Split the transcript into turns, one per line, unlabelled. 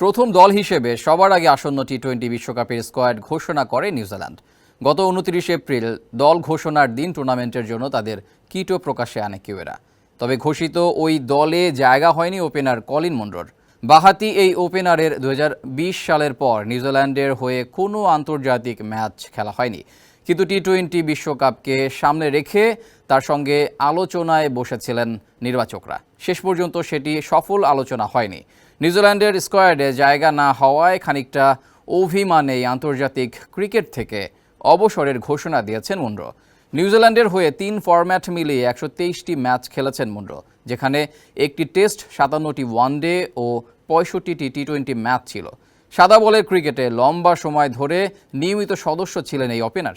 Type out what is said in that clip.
প্রথম দল হিসেবে সবার আগে আসন্ন টি টোয়েন্টি বিশ্বকাপের স্কোয়াড ঘোষণা করে নিউজিল্যান্ড গত উনত্রিশ এপ্রিল দল ঘোষণার দিন টুর্নামেন্টের জন্য তাদের কিটো প্রকাশে আনে কিউয়েরা। তবে ঘোষিত ওই দলে জায়গা হয়নি ওপেনার কলিন মন্ডোর। বাহাতি এই ওপেনারের দু হাজার বিশ সালের পর নিউজিল্যান্ডের হয়ে কোনো আন্তর্জাতিক ম্যাচ খেলা হয়নি। কিন্তু টি টোয়েন্টি বিশ্বকাপকে সামনে রেখে তার সঙ্গে আলোচনায় বসেছিলেন নির্বাচকরা। শেষ পর্যন্ত সেটি সফল আলোচনা হয়নি। নিউজিল্যান্ডের স্কোয়াডে জায়গা না হওয়ায় খানিকটা অভিমানেই আন্তর্জাতিক ক্রিকেট থেকে অবসরের ঘোষণা দিয়েছেন মুন্ড্রো। নিউজিল্যান্ডের হয়ে তিন ফরম্যাট মিলিয়ে একশো তেইশটি ম্যাচ খেলেছেন মুন্ড্রো, যেখানে একটি টেস্ট সাতান্নটি ওয়ানডে ও পঁয়ষট্টিটি টি টোয়েন্টি ম্যাচ ছিল। সাদা বলের ক্রিকেটে লম্বা সময় ধরে নিয়মিত সদস্য ছিলেন এই ওপেনার।